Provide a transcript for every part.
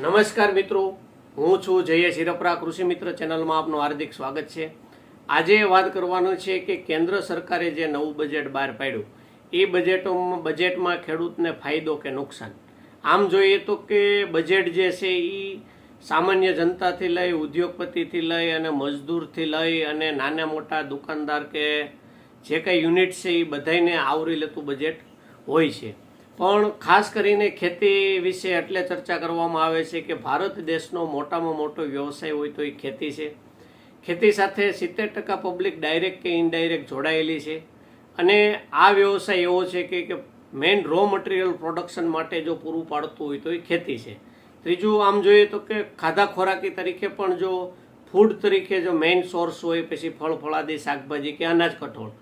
નમસ્કાર મિત્રો. હું છું જય શિરપરા કૃષિ મિત્ર ચેનલમાં આપનું હાર્દિક સ્વાગત છે. આજે વાત કરવાનું છે કે કેન્દ્ર સરકારે જે નવું બજેટ બહાર પાડ્યું, એ બજેટોમાં, બજેટમાં ખેડૂતને ફાયદો કે નુકસાન? આમ જોઈએ તો કે બજેટ જે છે એ સામાન્ય જનતાથી લઈ, ઉદ્યોગપતિથી લઈ અને મજદૂરથી લઈ અને નાના મોટા દુકાનદાર કે જે કંઈ યુનિટ છે એ બધાને આવરી લેતું બજેટ હોય છે. પણ ખાસ કરીને ખેતી વિશે એટલે ચર્ચા કરવામાં આવે છે કે ભારત દેશનો મોટામાં મોટો વ્યવસાય હોય તો એ ખેતી છે. ખેતી સાથે સિત્તેર ટકા પબ્લિક ડાયરેક્ટ કે ઇનડાયરેક્ટ જોડાયેલી છે. અને આ વ્યવસાય એવો છે કે કે મેઇન રો મટીરિયલ પ્રોડક્શન માટે જો પૂરું પાડતું હોય તો એ ખેતી છે. ત્રીજું આમ જોઈએ તો કે ખાધા ખોરાકી તરીકે પણ જો ફૂડ તરીકે જો મેઇન સોર્સ હોય, પછી ફળ, ફળાદી, શાકભાજી કે અનાજ, કઠોળ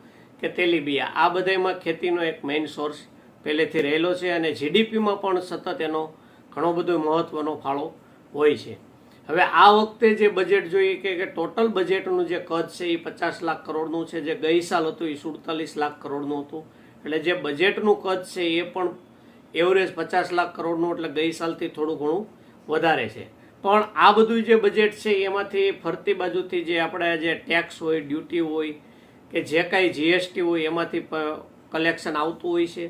કે તેલીબિયા, આ બધામાં ખેતીનો એક મેઇન સોર્સ પહેલેથી રહેલો છે અને જીડીપીમાં પણ સતત એનો ઘણો બધો મહત્ત્વનો ફાળો હોય છે. હવે આ વખતે જે બજેટ જોઈએ કે ટોટલ બજેટનું જે કદ છે એ પચાસ લાખ કરોડનું છે, જે ગઈ સાલ હતું એ સુડતાલીસ લાખ કરોડનું હતું. એટલે જે બજેટનું કદ છે એ પણ એવરેજ પચાસ લાખ કરોડનું, એટલે ગઈ સાલથી થોડું ઘણું વધારે છે. પણ આ બધું જે બજેટ છે એમાંથી ફરતી બાજુથી જે આપણે જે ટેક્સ હોય ડ્યુટી હોય કે જે કાંઈ જીએસટી હોય એમાંથી કલેક્શન આવતું હોય છે.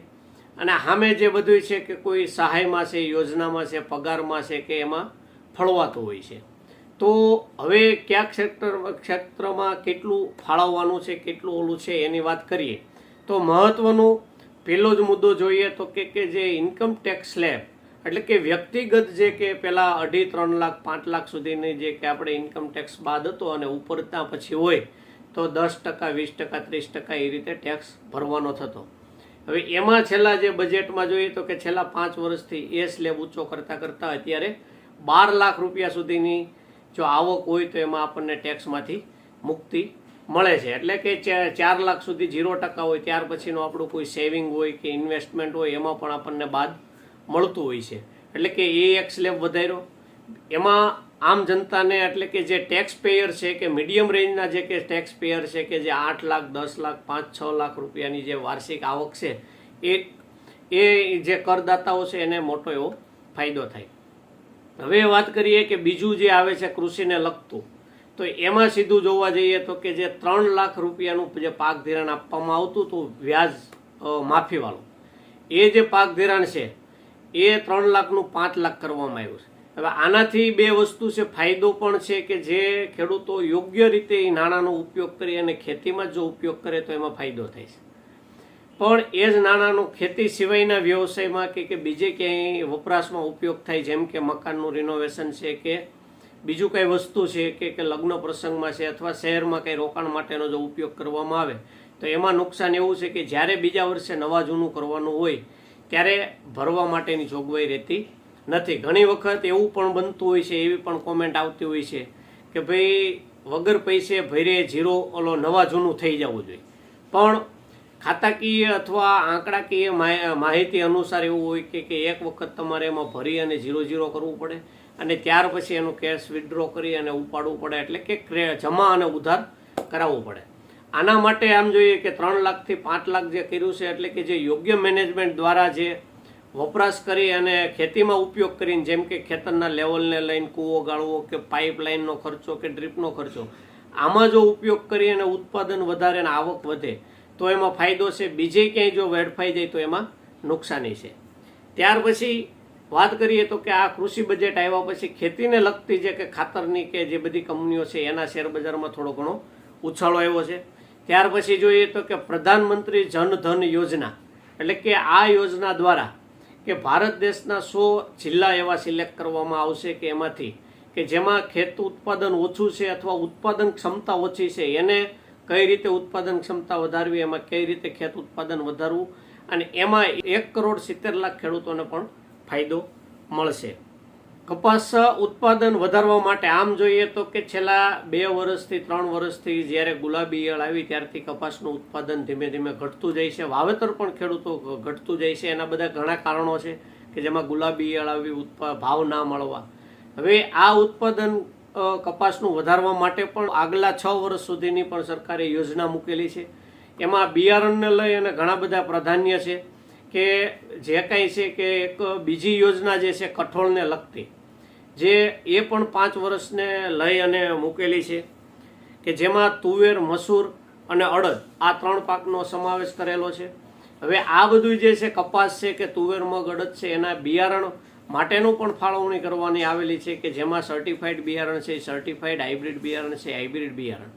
અને સામે જે બધું છે કે કોઈ સહાયમાં છે, યોજનામાં છે, પગારમાં છે કે એમાં ફળવાતું હોય છે. તો હવે કયા ક્ષેત્ર ક્ષેત્રમાં કેટલું ફાળવવાનું છે, કેટલું ઓલું છે એની વાત કરીએ. તો મહત્વનું પહેલો જ મુદ્દો જોઈએ તો કે કે જે ઇન્કમ ટેક્સ સ્લેબ એટલે કે વ્યક્તિગત જે કે પેલા અઢી, ત્રણ લાખ, પાંચ લાખ સુધીની જે કે આપણે ઇન્કમ ટેક્સ બાદ હતો અને ઉપર ત્યાં પછી હોય, તો દસ ટકા, વીસ ટકા, ત્રીસ ટકા એ રીતે ટેક્સ ભરવાનો થતો. હવે એમાં છેલ્લા જે બજેટમાં જોઈએ તો કે છેલ્લા પાંચ વર્ષથી એ સ્લેબ ઊંચો કરતાં કરતાં અત્યારે બાર લાખ રૂપિયા સુધીની જો આવક હોય તો એમાં આપણને ટેક્સમાંથી મુક્તિ મળે છે. એટલે કે ચાર લાખ સુધી ઝીરો ટકા હોય ત્યાર પછીનું આપણું કોઈ સેવિંગ હોય કે ઇન્વેસ્ટમેન્ટ હોય એમાં પણ આપણને બાદ મળતું હોય છે. એટલે કે એ એક સ્લેબ વધાર્યો. એમાં આમ જનતાને એટલે કે જે ટેક્સ પેયર છે કે મીડિયમ રેન્જના જે કે ટેક્સ પેયર છે કે જે આઠ લાખ, દસ લાખ, પાંચ, છ લાખ રૂપિયાની જે વાર્ષિક આવક છે, એ એ જે કરદાતાઓ છે એને મોટો એવો ફાયદો થાય. હવે વાત કરીએ કે બીજું જે આવે છે કૃષિને લગતું, તો એમાં સીધું જોવા જઈએ તો કે જે ત્રણ લાખ રૂપિયાનું જે પાક ધિરાણ આપવામાં આવતું હતું વ્યાજ માફીવાળું એ જે પાક ધિરાણ છે, એ ત્રણ લાખનું પાંચ લાખ કરવામાં આવ્યું છે. હવે આનાથી બે વસ્તુ છે. ફાયદો પણ છે કે જે ખેડૂતો યોગ્ય રીતે એ નાણાંનો ઉપયોગ કરી અને ખેતીમાં જો ઉપયોગ કરે તો એમાં ફાયદો થાય છે. પણ એ જ નાણાંનો ખેતી સિવાયના વ્યવસાયમાં કે કે બીજે ક્યાંય વપરાશમાં ઉપયોગ થાય, જેમ કે મકાનનું રિનોવેશન છે કે બીજું કંઈ વસ્તુ છે કે કે લગ્ન પ્રસંગમાં છે અથવા શહેરમાં કંઈ રોકાણ માટેનો જો ઉપયોગ કરવામાં આવે, તો એમાં નુકસાન એવું છે કે જ્યારે બીજા વર્ષે નવા જૂનું કરવાનું હોય, ત્યારે ભરવા માટેની જોગવાઈ રહેતી નથી. ઘણી વખત એવું પણ બનતું હોય છે, એવી પણ કોમેન્ટ આવતી હોય છે કે ભાઈ વગર પૈસે ભરે જીરો ઓલો નવા જૂનું થઈ જવું જોઈએ. પણ ખાતાકીય અથવા આંકડાકીય માહિ- માહિતી અનુસાર એવું હોય કે કે એક વખત તમારે એમાં ભરી અને ઝીરો ઝીરો કરવું પડે અને ત્યાર પછી એનું કેશ વિથડ્રો કરી અને ઉપાડવું પડે એટલે કે જમા અને ઉધાર કરાવવું પડે. આના માટે આમ જોઈએ કે ત્રણ લાખથી પાંચ લાખ જે કર્યું છે એટલે કે જે યોગ્ય મેનેજમેન્ટ દ્વારા જે વપરાશ કરી અને ખેતીમાં ઉપયોગ કરીને, જેમ કે ખેતરના લેવલને લઈને કૂવો ગાળવો કે પાઇપલાઇનનો ખર્ચો કે ડ્રીપનો ખર્ચો, આમાં જો ઉપયોગ કરી અને ઉત્પાદન વધારે અને આવક વધે, તો એમાં ફાયદો છે. બીજે ક્યાંય જો વેડફાઈ જાય, તો એમાં નુકસાની છે. ત્યાર પછી વાત કરીએ તો કે આ કૃષિ બજેટ આવ્યા પછી ખેતીને લગતી જે કે ખાતરની કે જે બધી કંપનીઓ છે, એના શેરબજારમાં થોડો ઘણો ઉછાળો આવ્યો છે. ત્યાર પછી જોઈએ તો કે પ્રધાનમંત્રી જન ધન યોજના, એટલે કે આ યોજના દ્વારા કે ભારત દેશના સો જિલ્લા એવા સિલેક્ટ કરવામાં આવશે કે એમાંથી કે જેમાં ખેત ઉત્પાદન ઓછું છે અથવા ઉત્પાદન ક્ષમતા ઓછી છે, એને કઈ રીતે ઉત્પાદન ક્ષમતા વધારવી, એમાં કઈ રીતે ખેત ઉત્પાદન વધારવું, અને એમાં એક કરોડ સિત્તેર લાખ ખેડૂતોને પણ ફાયદો મળશે. કપાસ ઉત્પાદન વધારવા માટે આમ જોઈએ તો કે છેલ્લા બે વર્ષથી, ત્રણ વર્ષથી જ્યારે ગુલાબી ઈયળ આવી ત્યારથી કપાસનું ઉત્પાદન ધીમે ધીમે ઘટતું જાય છે. વાવેતર પણ ખેડૂતો ઘટતું જાય છે. એના બધા ઘણા કારણો છે કે જેમાં ગુલાબી ઈયળ આવી ભાવ ના મળવા. હવે આ ઉત્પાદન કપાસનું વધારવા માટે પણ આગલા છ વર્ષ સુધીની પણ સરકારે યોજના મૂકેલી છે. એમાં બિયારણને લઈ અને ઘણા બધા પ્રાધાન્ય છે કે જે કાંઈ છે કે એક બીજી યોજના જે છે કઠોળને લગતી. જે એ પણ પાંચ વર્ષને લઈ અને મૂકેલી છે કે જેમાં તુવેર, મસૂર અને અડદ આ ત્રણ પાકનો સમાવેશ કરેલો છે. હવે આ બધું જે છે કપાસ છે કે તુવેર, મગ, અડદ છે એના બિયારણ માટેનું પણ ફાળવણી કરવાની આવેલી છે કે જેમાં સર્ટિફાઈડ બિયારણ છે સર્ટિફાઈડ હાઇબ્રિડ બિયારણ છે હાઇબ્રિડ બિયારણ.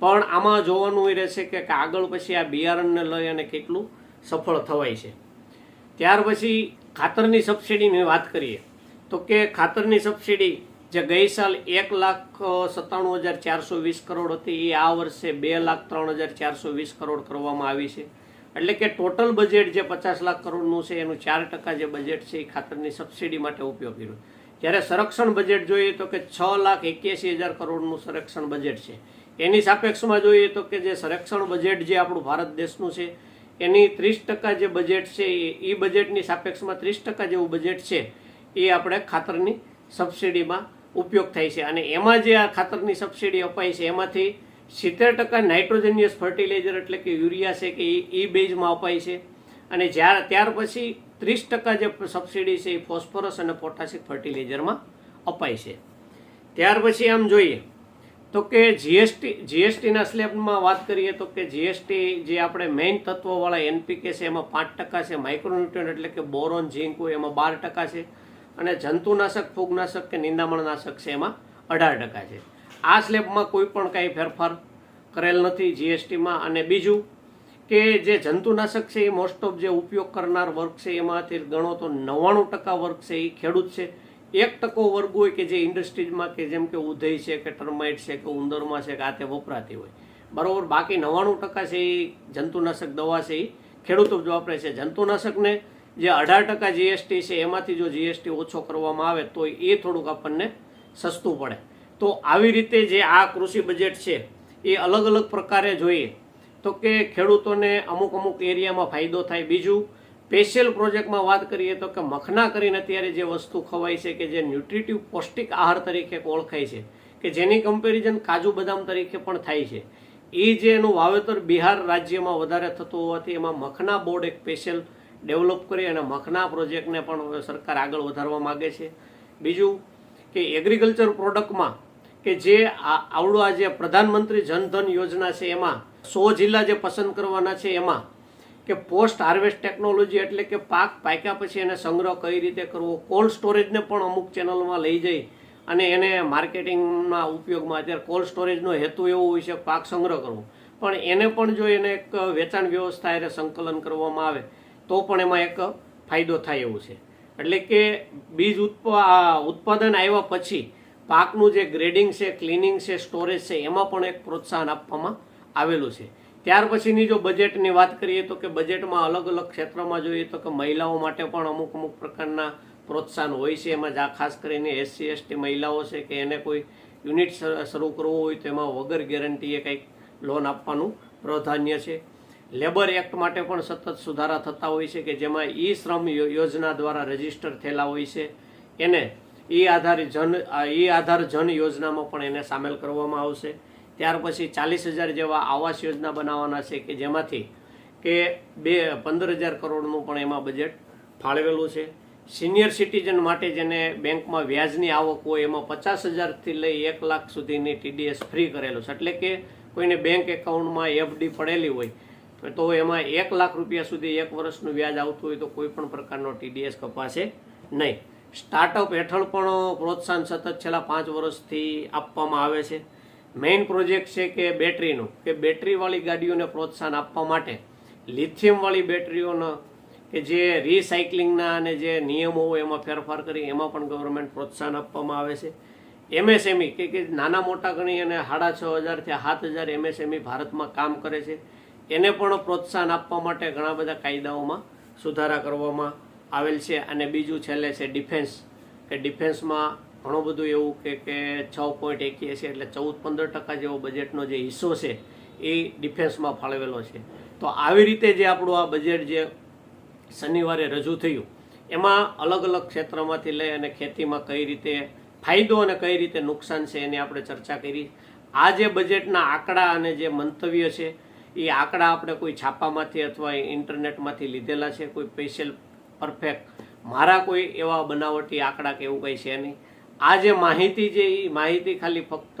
પણ આમાં જોવાનું એ રહેશે કે આગળ પછી આ બિયારણને લઈ અને કેટલું સફળ થવાય છે. ત્યાર પછી ખાતરની સબસિડીની વાત કરીએ. તો કે ખાતરની સબસિડી જે ગઈ સાલ એક લાખ સત્તાણું હજાર ચારસો વીસ કરોડ હતી, એ આ વર્ષે બે લાખ ત્રણ હજાર ચારસો વીસ કરોડ કરવામાં આવી છે. એટલે કે ટોટલ બજેટ જે પચાસ લાખ કરોડનું છે, એનું ચાર ટકા જે બજેટ છે, એ ખાતરની સબસિડી માટે ઉપયોગ કર્યો જ્યારે સંરક્ષણ બજેટ જોઈએ તો કે છ લાખ એક્યાસી હજાર કરોડનું સંરક્ષણ બજેટ છે. એની સાપેક્ષમાં જોઈએ તો કે જે સંરક્ષણ બજેટ જે આપણું ભારત દેશનું છે, એની ત્રીસ ટકા જે બજેટ છે, એ બજેટની સાપેક્ષમાં ત્રીસ ટકા જેવું બજેટ છે એ આપણે ખાતરની સબસિડીમાં ઉપયોગ થાય છે. અને એમાં જે આ ખાતરની સબસિડી અપાય છે, એમાંથી સિત્તેર ટકા નાઇટ્રોજનિયસ ફર્ટિલાઇઝર એટલે કે યુરિયા છે કે એ બેઝમાં અપાય છે. અને જ્યારે, ત્યાર પછી ત્રીસ ટકા જે સબસિડી છે એ ફોસ્ફરસ અને પોટાશિક ફર્ટિલાઇઝરમાં અપાય છે. ત્યાર પછી આમ જોઈએ તો કે જીએસટી, જીએસટીના સ્લેબમાં વાત કરીએ તો કે જીએસટી જે આપણે મેઇન તત્વોવાળા એનપીકે છે, એમાં પાંચ ટકા છે માઇક્રોન્યુટ્રન એટલે કે બોરોન, ઝીંક હોય એમાં બાર ટકા છે. અને જંતુનાશક, ફૂગનાશક કે નિંદામણનાશક છે એમાં અઢાર ટકા છે. આ સ્લેબમાં કોઈ પણ કાંઈ ફેરફાર કરેલ નથી જીએસટીમાં અને બીજું કે જે જંતુનાશક છે એ મોસ્ટ ઓફ જે ઉપયોગ કરનાર વર્ગ છે એમાંથી ગણો તો નવ્વાણું ટકા વર્ગ છે એ ખેડૂત છે. એક ટકો વર્ગ હોય કે જે ઇન્ડસ્ટ્રીઝમાં કે જેમ કે ઉધઈ છે કે ટર્માઇટ છે કે ઉંદરમાં છે કે આ તે વપરાતી હોય. બરાબર, બાકી નવ્વાણું ટકા છે એ જંતુનાશક દવા છે એ ખેડૂતો જ વાપરે છે. જંતુનાશકને જે અઢાર ટકા જીએસટી છે, એમાંથી જો જીએસટી ઓછો કરવામાં આવે, તો એ થોડુંક આપણને સસ્તું પડે. તો આવી રીતે જે આ કૃષિ બજેટ છે, એ અલગ અલગ પ્રકારે જોઈએ. તો કે ખેડૂતોને અમુક અમુક એરિયામાં ફાયદો થાય. બીજું સ્પેશિયલ પ્રોજેક્ટમાં વાત કરીએ તો કે મખના કરીને અત્યારે જે વસ્તુ ખવાય છે કે જે ન્યુટ્રિટિવ પૌષ્ટિક આહાર તરીકે ઓળખાય છે, કે જેની કમ્પેરિઝન કાજુ બદામ તરીકે પણ થાય છે. એ જે એનું વાવેતર બિહાર રાજ્યમાં વધારે થતું હોવાથી એમાં મખના બોર્ડ એક સ્પેશિયલ ડેવલપ કરી અને મખના પ્રોજેક્ટને પણ સરકાર આગળ વધારવા માગે છે. બીજું કે એગ્રીકલ્ચર પ્રોડક્ટમાં કે જે આવડો આ જે પ્રધાનમંત્રી જનધન યોજના છે એમાં, સો જિલ્લા જે પસંદ કરવાના છે એમાં, કે પોસ્ટ હાર્વેસ્ટ ટેકનોલોજી એટલે કે પાક પાક્યા પછી એને સંગ્રહ કઈ રીતે કરવો, કોલ્ડ સ્ટોરેજને પણ અમુક ચેનલમાં લઈ જઈ અને એને માર્કેટિંગના ઉપયોગમાં અત્યારે કોલ્ડ સ્ટોરેજનો હેતુ એવો હોય છે પાક સંગ્રહ કરવો. પણ એને પણ જો એને એક વેચાણ વ્યવસ્થા એને સંકલન કરવામાં આવે તો પણ એમાં એક ફાયદો થાય એવું છે. એટલે કે બીજ ઉત્પા ઉત્પાદન આવ્યા પછી પાકનું જે ગ્રેડિંગ છે, ક્લિનિંગ છે, સ્ટોરેજ છે, એમાં પણ એક પ્રોત્સાહન આપવામાં આવેલું છે. ત્યાર પછીની જો બજેટની વાત કરીએ તો કે બજેટમાં અલગ અલગ ક્ષેત્રમાં જોઈએ તો કે મહિલાઓ માટે પણ અમુક અમુક પ્રકારના પ્રોત્સાહન હોય છે. એમાં જા, ખાસ કરીને એસસી, એસટી મહિલાઓ છે કે એને કોઈ યુનિટ શરૂ કરવું હોય તો એમાં વગર ગેરંટીએ કંઈક લોન આપવાનું પ્રાધાન્ય છે. લેબર એક્ટ માટે પણ સતત સુધારા થતા હોય છે કે જેમાં ઈ શ્રમ યોજના દ્વારા રજિસ્ટર થયેલા હોય છે. એને ઈ આધારિત જન ઈ આધાર જન યોજનામાં પણ એને સામેલ કરવામાં આવશે. ત્યાર પછી ચાલીસ હજાર જેવા આવાસ યોજના બનાવવાના છે કે જેમાંથી કે બે, પંદર હજાર કરોડનું પણ એમાં બજેટ ફાળવેલું છે. સિનિયર સિટીઝન માટે જેને બેંકમાં વ્યાજની આવક હોય એમાં પચાસ હજારથી લઈ એક લાખ સુધીની ટીડીએસ ફ્રી કરેલું છે. એટલે કે કોઈને બેંક એકાઉન્ટમાં એફડી પડેલી હોય તો એમાં એક લાખ રૂપિયા સુધી એક વર્ષનું વ્યાજ આવતું હોય તો કોઈ પણ પ્રકારનો ટીડીએસ કપાશે નહીં. સ્ટાર્ટઅપ હેઠળ પણ પ્રોત્સાહન સતત છેલ્લા પાંચ વર્ષથી આપવામાં આવે છે. મેઇન પ્રોજેક્ટ છે કે બેટરીનો કે બેટરીવાળી ગાડીઓને પ્રોત્સાહન આપવા માટે લિથિયમવાળી બેટરીઓનો કે જે રિસાયકલિંગના અને જે નિયમો હોય એમાં ફેરફાર કરી એમાં પણ ગવર્મેન્ટ પ્રોત્સાહન આપવામાં આવે છે. એમએસએમઈ કે કે નાના મોટા ગણી અને સાડા છ હજારથી સાત હજાર એમએસએમઈ ભારતમાં કામ કરે છે. એને પણ પ્રોત્સાહન આપવા માટે ઘણા બધા કાયદાઓમાં સુધારા કરવામાં આવેલ છે અને બીજું છેલ્લે છે ડિફેન્સ, કે ડિફેન્સમાં ઘણું બધું એવું કે કે છ પોઈન્ટ એક્યાસી એટલે ચૌદ પંદર ટકા જેવો બજેટનો જે હિસ્સો છે એ ડિફેન્સમાં ફાળવેલો છે. તો આવી રીતે જે આપણું આ બજેટ જે શનિવારે રજૂ થયું, એમાં અલગ અલગ ક્ષેત્રમાંથી લઈ અને ખેતીમાં કઈ રીતે ફાયદો અને કઈ રીતે નુકસાન છે એની આપણે ચર્ચા કરી. આ જે બજેટના આંકડા અને જે મંતવ્ય છે એ આંકડા આપણે કોઈ છાપામાંથી અથવા ઇન્ટરનેટમાંથી લીધેલા છે, કોઈ સ્પેશિયલ પરફેક્ટ મારા કોઈ એવા બનાવટી આંકડા કે એવું કંઈ છે નહીં. આ જે માહિતી છે એ માહિતી ખાલી ફક્ત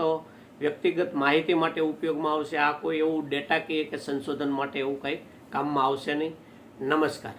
વ્યક્તિગત માહિતી માટે ઉપયોગમાં આવશે. આ કોઈ એવું ડેટા કે કે સંશોધન માટે એવું કંઈ કામમાં આવશે નહીં. નમસ્કાર.